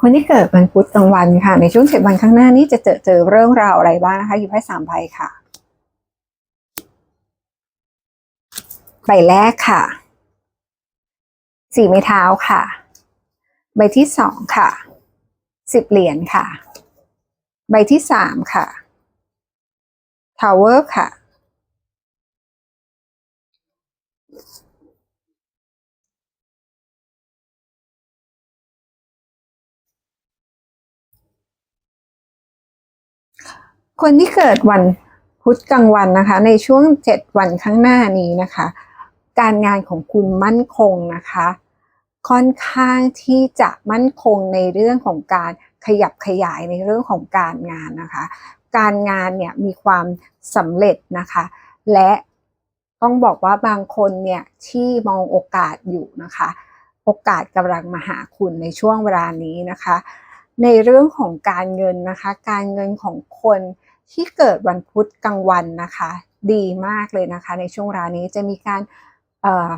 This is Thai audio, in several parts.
คนที่เกิดวันพุธกลางวันค่ะ ในช่วงเจ็ดวันข้างหน้านี้จะเจอเจอเรื่องราวอะไรบ้างนะคะอยู่ไพ่สามใบค่ะใบแรกค่ะสี่ไม้เท้าค่ะ ใบที่สองค่ะสิบเหรียญค่ะ ใบที่สามค่ะทาวเวอร์ค่ะ คนที่เกิดวันพุธกลางวันนะคะ ในช่วงเจ็ดวันข้างหน้านี้นะคะ การงานของคุณมั่นคงนะคะ ค่อนข้างที่จะมั่นคงในเรื่องของการขยับขยายในเรื่องของการงานนะคะ การงานเนี่ยมีความสำเร็จนะคะ และต้องบอกว่าบางคนเนี่ยที่มองโอกาสอยู่นะคะ โอกาสกำลังมาหาคุณในช่วงเวลานี้นะคะ ในเรื่องของการเงินนะคะ การเงินของคน ที่เกิดวันพุธกลางวันนะคะ ดีมากเลยนะคะ ในช่วงเวลานี้จะมีการเอ่อ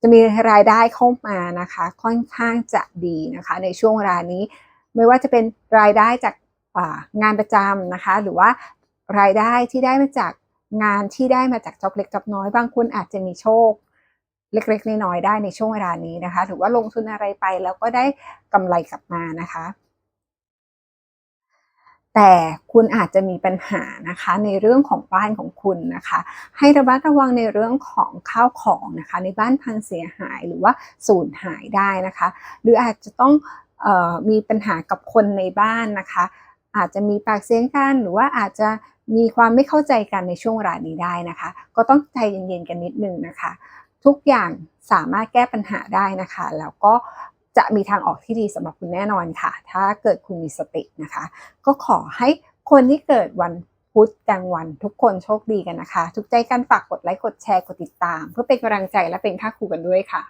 จะมีรายได้เข้ามานะคะ ค่อนข้างจะดีนะคะ ในช่วงเวลานี้ ไม่ว่าจะเป็นรายได้จากอ่างานประจำนะคะ หรือว่ารายได้ที่ได้มาจากงานที่ได้มาจากจ็อบเล็กจ็อบน้อยบางคนอาจจะมีโชค เล็กๆน้อยๆได้ในช่วงเวลานี้นะคะถือว่าลงทุนอะไรไปแล้วก็ได้กำไรกลับมานะคะ แต่คุณอาจจะมีปัญหานะคะในเรื่องของบ้านของคุณนะคะ ให้ระมัดระวังในเรื่องของข้าวของนะคะ ในบ้านพังเสียหายหรือว่าสูญหายได้นะคะ หรืออาจจะต้องออมีปัญหากับคนในบ้านนะคะ อาจจะมีปากเสียงกันหรือว่าอาจจะมีความไม่เข้าใจกันในช่วงเวลานี้ได้นะคะ ก็ต้องใจเย็นๆกันนิดนึงนะคะ ทุกอย่างสามารถแก้ปัญหาได้นะคะ แล้วก็ จะมีทางออกที่ดีสำหรับคุณแน่นอนค่ะ ถ้าเกิดคุณมีสตินะคะ ก็ขอให้คนที่เกิดวันพุธกลางวันทุกคนโชคดีกันนะคะ ทุกใจกันฝากกดไลค์กดแชร์กดติดตาม เพื่อเป็นกำลังใจและเป็นค่าครูกันด้วยค่ะ